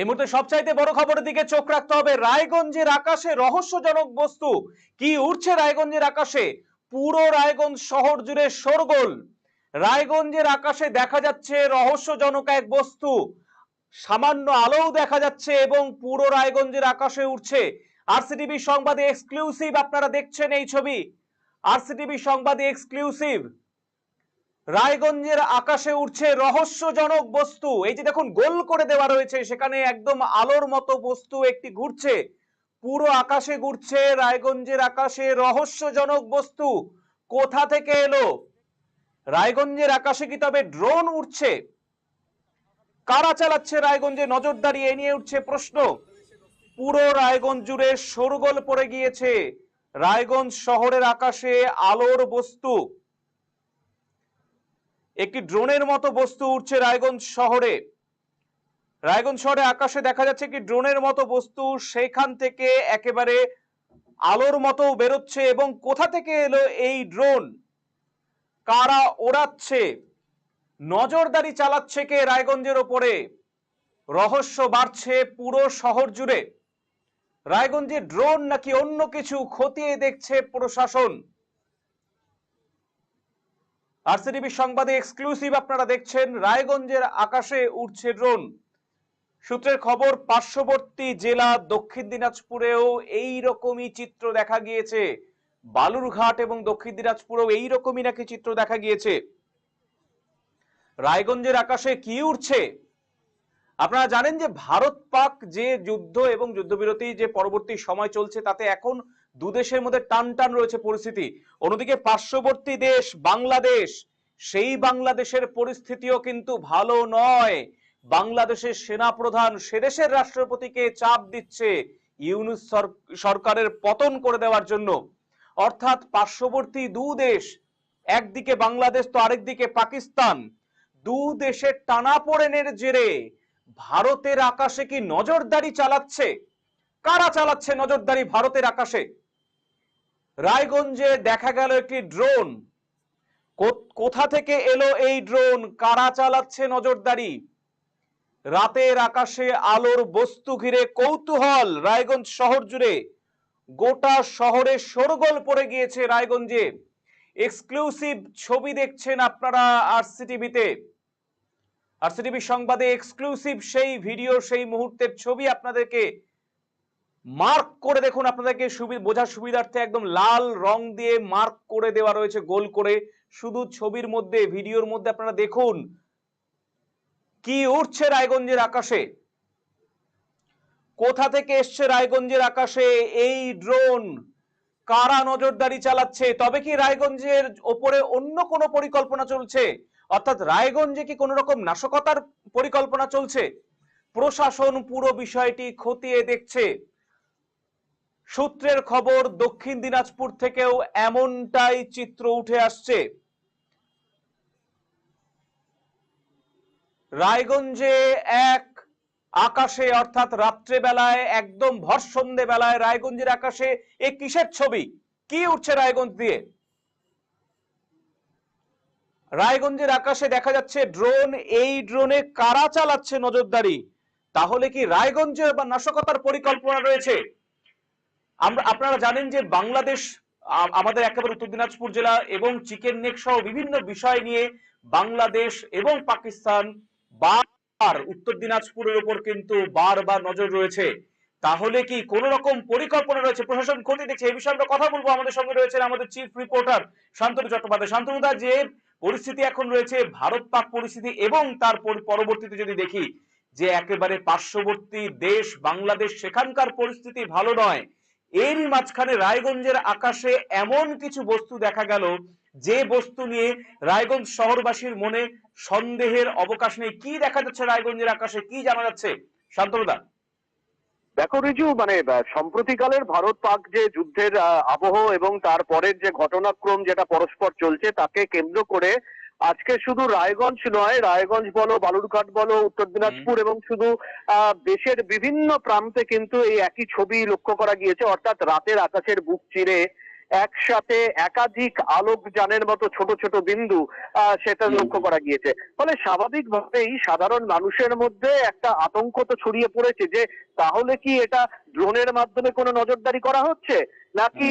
এই মুহূর্তে সবচাইতে বড় খবরের দিকে চোখ রাখতে হবে রায়গঞ্জের আকাশে রহস্যজনক বস্তু। কি উঠছে রায়গঞ্জের আকাশে? পুরো রায়গঞ্জ শহর জুড়ে শোরগোল। রায়গঞ্জের আকাশে দেখা যাচ্ছে রহস্যজনক এক বস্তু। সামান্য আলোও দেখা যাচ্ছে এবং পুরো রায়গঞ্জের আকাশে উঠছে আরসিটিভি সংবাদে এক্সক্লুসিভ আপনারা দেখছেন এই ছবি। আরসিটিভি সংবাদে এক্সক্লুসিভ রায়গঞ্জের আকাশে উঠছে রহস্যজনক বস্তু। এই যে দেখুন, গোল করে দেওয়া রয়েছে, সেখানে একদম আলোর মতো বস্তু একটি ঘুরছে। পুরো আকাশে ঘুরছে, রায়গঞ্জের আকাশে রহস্যজনক বস্তু। কোথা থেকে এলো? রায়গঞ্জের আকাশে কি তবে ড্রোন উঠছে কারা চালাচ্ছে রায়গঞ্জে? নজরদারি এ নিয়ে উঠছে প্রশ্ন। পুরো রায়গঞ্জ জুড়ে শোরগোল পড়ে গিয়েছে। রায়গঞ্জ শহরের আকাশে আলোর বস্তু। একটি ড্রোনের মতো বস্তু উঠছে রায়গঞ্জ শহরে। রায়গঞ্জ শহরে আকাশে দেখা যাচ্ছে কি ড্রোনের মতো বস্তু সেখান থেকে একেবারে আলোর মতো বেরোচ্ছে এবং কোথা থেকে এলো এই ড্রোন? কারা ওড়াচ্ছে? নজরদারি চালাচ্ছে কে রায়গঞ্জের ওপরে? রহস্য বাড়ছে পুরো শহর জুড়ে। রায়গঞ্জে ড্রোন নাকি অন্য কিছু খতিয়ে দেখছে প্রশাসন? আরসিটিভি সংবাদে এক্সক্লুসিভ আপনারা দেখছেন, রায়গঞ্জের আকাশে উঠছে ড্রোন সূত্রের খবর, পার্শ্ববর্তী জেলা দক্ষিণ দিনাজপুরেও এই রকমই চিত্র দেখা গিয়েছে। বালুরঘাট এবং দক্ষিণ দিনাজপুরেও এই রকমই নাকি চিত্র দেখা গিয়েছে। রায়গঞ্জের আকাশে কি উঠছে আপনারা জানেন যে ভারত পাক যে যুদ্ধ এবং যুদ্ধবিরতি যে পরবর্তী সময় চলছে, তাতে এখন দু দেশের মধ্যে টান টান রয়েছে পরিস্থিতি। অন্যদিকে পার্শ্ববর্তী দেশ বাংলাদেশ, সেই বাংলাদেশের পরিস্থিতিও কিন্তু ভালো নয়। বাংলাদেশের সেনা প্রধান সে দেশের রাষ্ট্রপতিকে চাপ দিচ্ছে ইউনুস সরকারের পতন করে দেওয়ার জন্য। অর্থাৎ পার্শ্ববর্তী দু দেশ, একদিকে বাংলাদেশ তো আরেকদিকে পাকিস্তান, দু দেশের টানাপোড়েনের জেরে ভারতের আকাশে কি নজরদারি চালাচ্ছে? কারা চালাচ্ছে নজরদারি ভারতের আকাশে? রায়গঞ্জে দেখা গেল একটি ড্রোন। কোথা থেকে এলো এই ড্রোন? কারা চালাচ্ছে নজরদারি? রাতের আকাশে আলোর বস্তু ঘিরে কৌতূহল রায়গঞ্জ শহর জুড়ে। গোটা শহরে শোরগোল পড়ে গিয়েছে রায়গঞ্জে। এক্সক্লুসিভ ছবি দেখছেন আপনারা আরসিটিভিতে। আরসিটিভি সংবাদে এক্সক্লুসিভ সেই ভিডিও, সেই মুহূর্তের ছবি আপনাদেরকে মার্ক করে দেখুন আপনাদেরকে বোঝার সুবিধার্থে একদম লাল রং দিয়ে মার্ক করে দেওয়া রয়েছে, গোল করে। শুধু ছবির মধ্যে, ভিডিওর মধ্যে আপনারা দেখুন কি উঠছে রায়গঞ্জের আকাশে। কোথা থেকে এসছে রায়গঞ্জের আকাশে? এই ড্রোন কারা নজরদারি চালাচ্ছে? তবে কি রায়গঞ্জের ওপরে অন্য কোনো পরিকল্পনা চলছে? অর্থাৎ রায়গঞ্জে কি কোনো রকম নাশকতার পরিকল্পনা চলছে? প্রশাসন পুরো বিষয়টি খতিয়ে দেখছে। সূত্রের খবর, দক্ষিণ দিনাজপুর থেকেও এমনটাই চিত্র উঠে আসছে। রায়গঞ্জে এক আকাশে, অর্থাৎ রাত্রে বেলায় একদম ভর সন্ধে বেলায় রায়গঞ্জের আকাশে এ কিসের ছবি? কি উঠছে রায়গঞ্জ দিয়ে? রায়গঞ্জের আকাশে দেখা যাচ্ছে ড্রোন। এই ড্রোনে কারা চালাচ্ছে নজরদারি? তাহলে কি রায়গঞ্জে বা নাশকতার পরিকল্পনা রয়েছে? আমরা, আপনারা জানেন যে বাংলাদেশ আমাদের একেবারে উত্তর দিনাজপুর জেলা এবং চিকেন নেক সহ বিভিন্ন বিষয় নিয়ে বাংলাদেশ এবং পাকিস্তান বার উত্তর দিনাজপুরের উপর কিন্তু বারবার নজর রয়েছে। তাহলে কি কোন রকম পরিকল্পনা রয়েছে? প্রশাসন ক্ষতি দেখছে এই বিষয়ে আমরা কথা বলব। আমাদের সঙ্গে রয়েছেন আমাদের চিফ রিপোর্টার শান্তনু চট্টোপাধ্যায়। শান্তনুদা যে পরিস্থিতি এখন রয়েছে, ভারত পাক পরিস্থিতি এবং তার পরবর্তীতে যদি দেখি যে একেবারে পার্শ্ববর্তী দেশ বাংলাদেশ, সেখানকার পরিস্থিতি ভালো নয়। এরই মাঝখানে রায়গঞ্জের আকাশে এমন কিছু বস্তু দেখা গেল, যে বস্তু নিয়ে রায়গঞ্জ শহরবাসীর মনে সন্দেহের অবকাশ নেই। কি দেখা যাচ্ছে রায়গঞ্জের আকাশে? কি জানা যাচ্ছে? শান্তনুদা। দেখো রিজু মানে সম্প্রতিকালের ভারত পাক যে যুদ্ধের আবহ এবং তারপরের যে ঘটনাক্রম যেটা পরস্পর চলছে, তাকে কেন্দ্র করে আজকে শুধু রায়গঞ্জ নয় রায়গঞ্জ বলো বালুরঘাট বলো উত্তর দিনাজপুর এবং শুধু আহ, দেশের বিভিন্ন প্রান্তে কিন্তু এই একই ছবি লক্ষ্য করা গিয়েছে। অর্থাৎ রাতের আকাশের বুক চিরে একসাথে একাধিক আলোক আলোকযানের মতো ছোট ছোট বিন্দু আহ, সেটা লক্ষ্য করা গিয়েছে। ফলে স্বাভাবিকভাবেই সাধারণ মানুষের মধ্যে একটা আতঙ্ক তো ছড়িয়ে পড়েছে যে তাহলে কি এটা ড্রোনের মাধ্যমে কোনো নজরদারি করা হচ্ছে? নাকি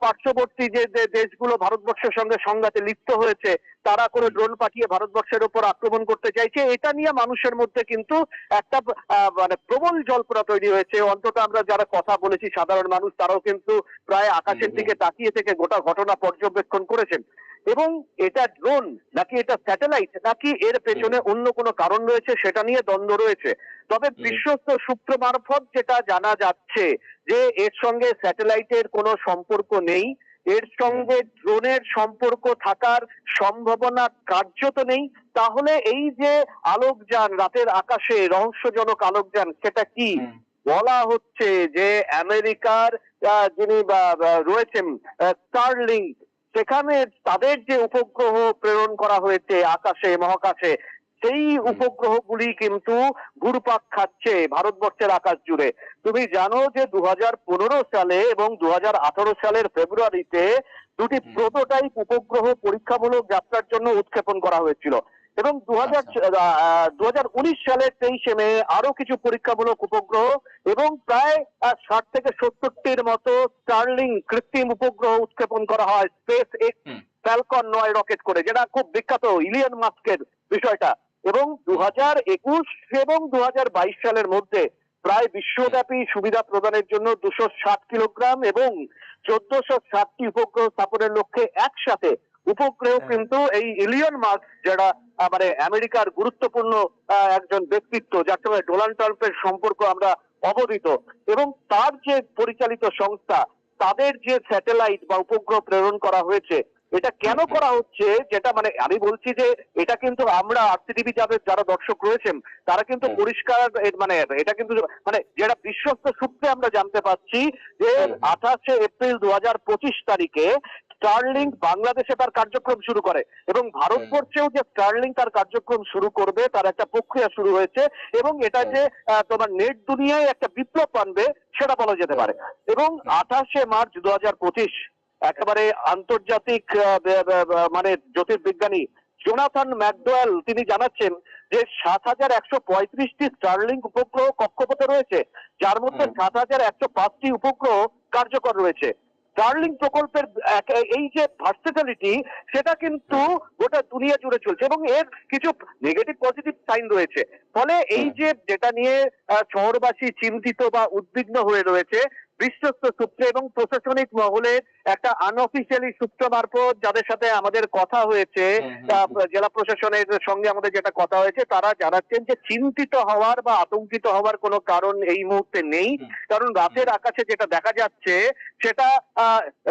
পার্শ্ববর্তী যে দেশগুলো ভারতবর্ষের সঙ্গে সংঘাতে লিপ্ত হয়েছে তারা করে ড্রোন পাঠিয়ে ভারতবর্ষের উপর আক্রমণ করতে চাইছে এটা নিয়ে মানুষের মধ্যে কিন্তু একটা আহ, মানে প্রবল জল্পনা তৈরি হয়েছে। অন্তত আমরা যারা কথা বলেছি সাধারণ মানুষ তারাও কিন্তু প্রায় আকাশের দিকে তাকিয়ে থেকে গোটা ঘটনা পর্যবেক্ষণ করেছেন। এবং এটা ড্রোন নাকি এটা স্যাটেলাইট নাকি এর পেছনে অন্য কোনো কারণ রয়েছে সেটা নিয়ে দ্বন্দ্ব রয়েছে। তবে বিশ্বস্ত সূত্র মারফত যেটা জানা যাচ্ছে যে এর সঙ্গে স্যাটেলাইটের কোনো সম্পর্ক নেই। এর সঙ্গে ড্রোনের সম্পর্ক থাকার সম্ভাবনা কার্যত নেই। তাহলে এই যে আলোকযান রাতের আকাশে রহস্যজনক আলোকযান সেটা কি? বলা হচ্ছে যে আমেরিকার যিনি রয়েছেন স্টারলিং সেখানে তাদের যে উপগ্রহ প্রেরণ করা হয়েছে আকাশে মহাকাশে সেই উপগ্রহ গুলি কিন্তু ঘুরপাক খাচ্ছে ভারতবর্ষের আকাশ জুড়ে। তুমি জানো যে দু হাজার পনেরো সালে এবং দু হাজার আঠারো সালের ফেব্রুয়ারিতে দুটি। প্রোটোটাইপ উপগ্রহ পরীক্ষামূলক যাত্রার জন্য উৎক্ষেপণ করা হয়েছিল। এবং দু হাজার হাজার উনিশ সালের তেইশে মে আরও কিছু পরীক্ষামূলক উপগ্রহ এবং প্রায় ষাট থেকে সত্তরটির মতো স্টার্লিং কৃত্রিম উপগ্রহ উৎক্ষেপণ করা হয় স্পেস এক্স ফ্যালকন নয় রকেট করে যেটা খুব বিখ্যাত ইলিয়ন মাস্কের বিষয়টা। এবং দু হাজার একুশ এবং দু হাজার বাইশ সালের মধ্যে প্রায় বিশ্বব্যাপী সুবিধা প্রদানের জন্য দুশো ষাট কিলোগ্রাম এবং চোদ্দশো ষাটটি উপগ্রহ স্থাপনের লক্ষ্যে একসাথে উপগ্রহ হ্যাঁ। কিন্তু এই ইলিয়ন মাস্ক যারা মানে আমেরিকার গুরুত্বপূর্ণ একজন ব্যক্তিত্ব যার সঙ্গে ডোনাল্ড ট্রাম্পের সম্পর্ক আমরা অবহিত এবং তার যে পরিচালিত সংস্থা তাদের যে স্যাটেলাইট বা উপগ্রহ প্রেরণ করা হয়েছে এটা কেন করা হচ্ছে যেটা মানে আমি বলছি যে এটা কিন্তু আমরা আরসিটিভি যাদের যারা দর্শক রয়েছেন তারা কিন্তু পরিষ্কার মানে এটা কিন্তু মানে যেটা বিশ্বস্ত সূত্রে আমরা জানতে পাচ্ছি যে আঠাশে এপ্রিল দু হাজার পঁচিশ তারিখে স্টারলিংক বাংলাদেশে তার কার্যক্রম শুরু করে এবং ভারতবর্ষেও যে স্টারলিংক তার কার্যক্রম শুরু করবে তার একটা প্রক্রিয়া শুরু হয়েছে এবং এটা যে তোমার নেট দুনিয়ায় একটা বিপ্লব আনবে সেটা বলা যেতে পারে। এবং আঠাশে মার্চ দু হাজার পঁচিশ একেবারে আন্তর্জাতিক মানে জ্যোতির্বিজ্ঞানী জোনাথন ম্যাকডোয়াল তিনি জানাচ্ছেন যে সাত হাজার একশো পঁয়ত্রিশটি স্টারলিংক উপগ্রহ কক্ষপথে রয়েছে যার মধ্যে সাত হাজার একশো পাঁচটি উপগ্রহ কার্যকর রয়েছে। স্টারলিং প্রকল্পের এই যে ভার্সেটালিটি সেটা কিন্তু গোটা দুনিয়া জুড়ে চলছে এবং এর কিছু নেগেটিভ পজিটিভ সাইন রয়েছে। ফলে এই যে যেটা নিয়ে শহরবাসী চিন্তিত বা উদ্বিগ্ন হয়ে রয়েছে বিশ্বস্ত সূত্রে এবং প্রশাসনিক মহলে একটা আনঅফিসিয়ালি সূত্র মারফত যাদের সাথে আমাদের কথা হয়েছে। জেলা প্রশাসনের সঙ্গে আমাদের যেটা কথা হয়েছে তারা জানাচ্ছেন যে চিন্তিত হওয়ার বা আতঙ্কিত হওয়ার কোনো কারণ এই মুহূর্তে নেই। কারণ রাতের আকাশে যেটা দেখা যাচ্ছে সেটা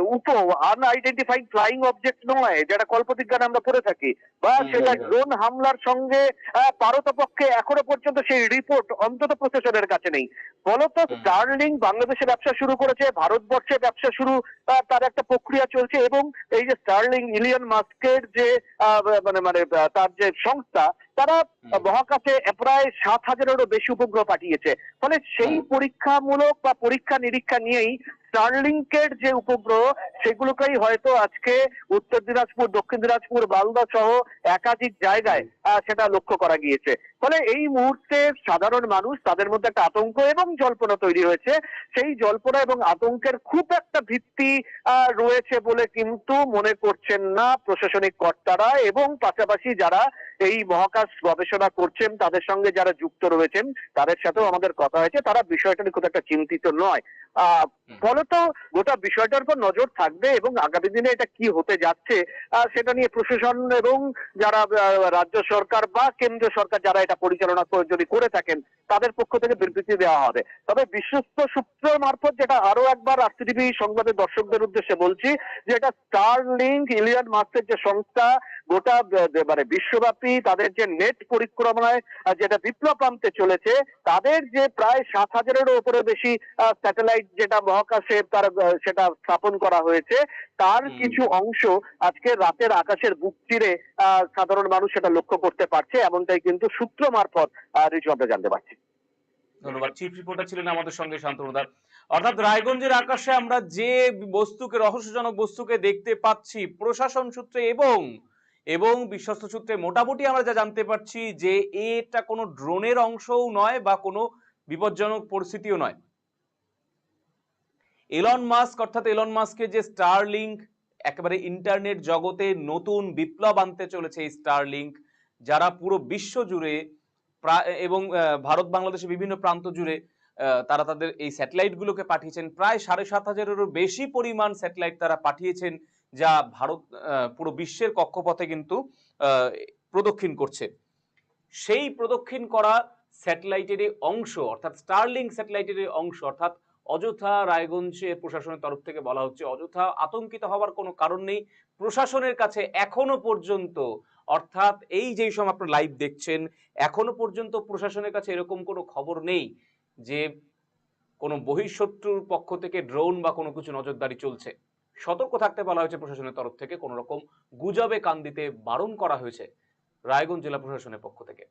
উপ আনআইডেন্টিফাইড ফ্লাইং অবজেক্ট নয় যেটা কল্পবিজ্ঞান আমরা পড়ে থাকি। বা সেটা ড্রোন হামলার সঙ্গে আহ, পারতপক্ষে এখনও পর্যন্ত সেই রিপোর্ট অন্তত প্রশাসনের কাছে নেই। ফলত স্টার্লিং বাংলাদেশে ব্যবসা শুরু করেছে ভারতবর্ষে ব্যবসা শুরু তার একটা প্রক্রিয়া চলছে এবং এই যে স্টার্লিং ইলিয়ন মাস্কের যে মানে মানে তার যে সংস্থা তারা মহাকাশে প্রায় সাত হাজারেরও বেশি উপগ্রহ পাঠিয়েছে। ফলে সেই পরীক্ষামূলক বা পরীক্ষা নিরীক্ষা নিয়েই স্টারলিংকের যে উপগ্রহ, সেগুলোকেই হয়তো আজকে উত্তর দিনাজপুর, দক্ষিণ দিনাজপুর, মালদা সহ একাধিক জায়গায় সেটা লক্ষ্য করা গিয়েছে। ফলে এই মুহূর্তে সাধারণ মানুষ তাদের মধ্যে একটা আতঙ্ক এবং জল্পনা তৈরি হয়েছে। সেই জল্পনা এবং আতঙ্কের খুব একটা ভিত্তি রয়েছে বলে কিন্তু মনে করছেন না প্রশাসনিক কর্তারা এবং পাশাপাশি যারা এই মহাকাশ গবেষণা করছেন, তাদের সঙ্গে যারা যুক্ত রয়েছেন, তাদের সাথেও আমাদের কথা হয়েছে। তারা বিষয়টা নিয়ে খুব একটা চিন্তিত নয়। ফলত গোটা বিষয়টার উপর নজর থাকবে এবং আগামী দিনে এটা কি হতে যাচ্ছে সেটা নিয়ে প্রশাসন এবং যারা রাজ্য সরকার বা কেন্দ্র সরকার যারা এটা পরিচালনা যদি করে থাকেন তাদের পক্ষ থেকে বিবৃতি দেওয়া হবে। তবে বিশ্বস্ত সূত্র মারফত যেটা আরও একবার আরসিটিভি সংবাদের দর্শকদের উদ্দেশ্যে বলছি যে এটা স্টার লিঙ্ক ইলিয়ন মাস্কের যে সংস্থা গোটা মানে বিশ্বব্যাপী তাদের যে নেট পরিক্রমায় যেটা বিপ্লব আনতে চলেছে তাদের যে প্রায় সাত হাজারেরও উপরে বেশি স্যাটেলাইট যেটা মহাকাশে তার সেটা স্থাপন করা হয়েছে তার কিছু অংশ আজকে রাতের আকাশের বুক চিরে সাধারণ মানুষ সেটা লক্ষ্য করতে পারছে এমনটাই কিন্তু সূত্র মারফত রিজু আমরা জানতে পারছি। ধন্যবাদ। চিফ রিপোর্টার ছিলেন আমাদের সঙ্গে শান্তনুদার অর্থাৎ রায়গঞ্জের আকাশে আমরা যে বস্তুকে রহস্যজনক বস্তুকে দেখতে পাচ্ছি প্রশাসন সূত্রে এবং এবং বিশ্বস্ত সূত্রে মোটামুটি আমরা যা জানতে পারছি যে এটা কোনো ড্রোনের অংশও নয় বা কোনো বিপজ্জনক পরিস্থিতিও নয়। এলন মাস্ক অর্থাৎ এলন মাস্কের যে স্টারলিংক একেবারে ইন্টারনেট জগতে নতুন বিপ্লব আনতে চলেছে এই স্টারলিংক যারা পুরো বিশ্ব জুড়ে এবং ভারত, বাংলাদেশের বিভিন্ন প্রান্ত জুড়ে তারা তাদের এই স্যাটেলাইট গুলোকে পাঠিয়েছেন। প্রায় সাড়ে সাত হাজারেরও বেশি পরিমাণ স্যাটেলাইট তারা পাঠিয়েছেন, যা ভারত পুরো বিশ্বের কক্ষপথে কিন্তু প্রদক্ষিণ করছে। সেই প্রদক্ষিণ করা স্যাটেলাইটের অংশ, অর্থাৎ স্টারলিং স্যাটেলাইটের অংশ, অর্থাৎ অযথা রায়গঞ্জে প্রশাসনের তরফ থেকে বলা হচ্ছে, অযথা আতঙ্কিত হওয়ার কোনো কারণ নেই। প্রশাসনের কাছে এখনও পর্যন্ত, অর্থাৎ এই যেই সময় আপনারা লাইভ দেখছেন, এখনও পর্যন্ত প্রশাসনের কাছে এরকম কোনো খবর নেই যে কোনো বহিঃশত্রুর পক্ষ থেকে ড্রোন বা কোনো কিছু নজরদারি চলছে। সতর্ক থাকতে বলা হয়েছে প্রশাসনের তরফ থেকে, কোনো রকম গুজবে কান দিতে বারণ করা হয়েছে রায়গঞ্জ জেলা প্রশাসনের পক্ষ থেকে।